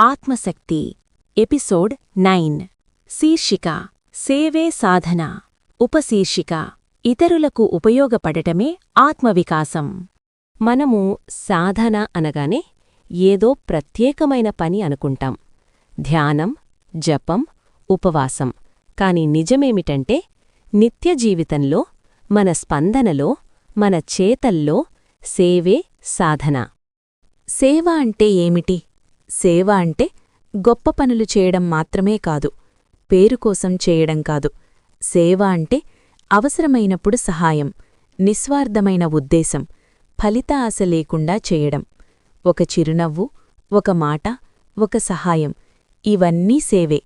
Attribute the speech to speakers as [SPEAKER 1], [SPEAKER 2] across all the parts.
[SPEAKER 1] ఆత్మశక్తి episode nine. శీర్షిక సేవే సాధన. ఉపశీర్షిక ఇతరులకు ఉపయోగపడటమే ఆత్మవికాసం. మనము సాధన అనగానే ఏదో ప్రత్యేకమైన పని అనుకుంటాం. ధ్యానం జపం ఉపవాసం. కాని నిజమేమిటంటే నిత్య జీవితంలో మన స్పందనలో మన చేతల్లో సేవే సాధన. సేవ అంటే ఏమిటి? సేవ అంటే గొప్ప పనులు చేయడం మాత్రమే కాదు పేరు కోసం చేయడం కాదు. సేవ అంటే అవసరమైనప్పుడు సహాయం నిస్వార్థమైన ఉద్దేశం ఫలిత ఆశ లేకుండా చేయడం. ఒక చిరునవ్వు ఒక మాట ఒక సహాయం ఇవన్నీ సేవే.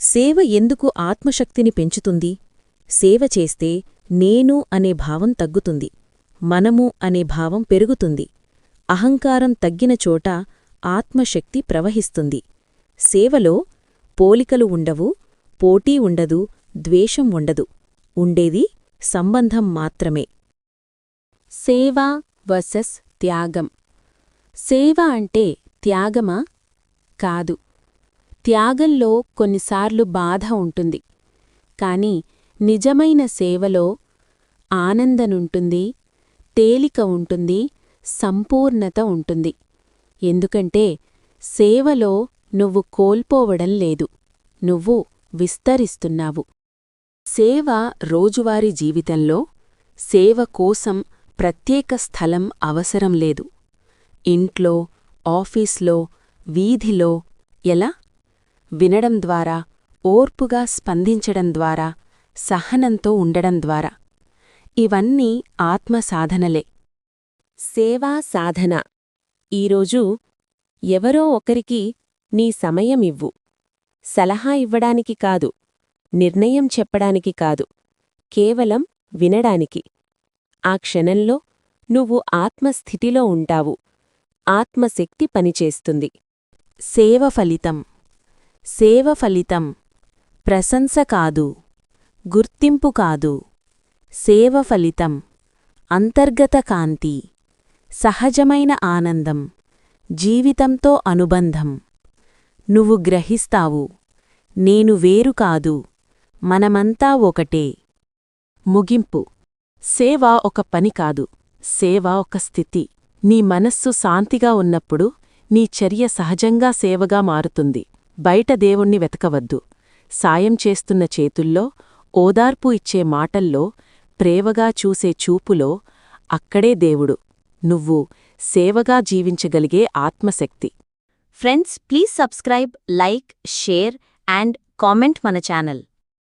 [SPEAKER 1] సేవ ఎందుకు ఆత్మశక్తిని పెంచుతుంది? సేవ చేస్తే నేను అనే భావం తగ్గుతుంది మనము అనే భావం పెరుగుతుంది. అహంకారం తగ్గిన చోట ఆత్మశక్తి ప్రవహిస్తుంది. సేవలో పోలికలు ఉండవు పోటీ ఉండదు ద్వేషం ఉండదు. ఉండేది సంబంధం మాత్రమే. సేవ వర్సెస్ త్యాగం. సేవ అంటే త్యాగమా? కాదు. త్యాగంలో కొన్నిసార్లు బాధ ఉంటుంది. కాని నిజమైన సేవలో ఆనందనుంటుంది తేలిక ఉంటుంది సంపూర్ణత ఉంటుంది. ఎందుకంటే సేవలో నువ్వు కోల్పోవడం లేదు. నువ్వు విస్తరిస్తున్నావు. సేవ రోజువారీ జీవితంలో సేవ కోసం ప్రత్యేక స్థలం అవసరం లేదు. ఇంట్లో ఆఫీస్లో వీధిలో ఎలా? వినడం ద్వారా ఓర్పుగా స్పందించడం ద్వారా సహనంతో ఉండడం ద్వారా. ఇవన్నీ ఆత్మసాధనలే. సేవా సాధన. ఈరోజు ఎవరో ఒకరికి నీ సమయమివ్వు. సలహా ఇవ్వడానికి కాదు నిర్ణయం చెప్పడానికి కాదు కేవలం వినడానికి. ఆ క్షణంలో నువ్వు ఆత్మస్థితిలో ఉంటావు. ఆత్మశక్తి పనిచేస్తుంది. సేవ ఫలితం. సేవ ఫలితం. ప్రశంస కాదు. గుర్తింపు కాదు. సేవ ఫలితం. అంతర్గత కాంతి. సహజమైన ఆనందం జీవితంతో అనుబంధం. నువ్వు గ్రహిస్తావు నేను వేరు కాదు మనమంతా ఒకటే. ముగింపు. సేవ ఒక పని కాదు సేవ ఒక స్థితి. నీ మనస్సు శాంతిగా ఉన్నప్పుడు నీ చర్య సహజంగా సేవగా మారుతుంది. బయట దేవుణ్ణి వెతకవద్దు. సాయం చేస్తున్న చేతుల్లో ఓదార్పు ఇచ్చే మాటల్లో ప్రేవగా చూసే చూపులో అక్కడే దేవుడు. నువ్వు సేవగా జీవించగలిగే ఆత్మశక్తి.
[SPEAKER 2] Friends please subscribe like share and comment మన ఛానల్.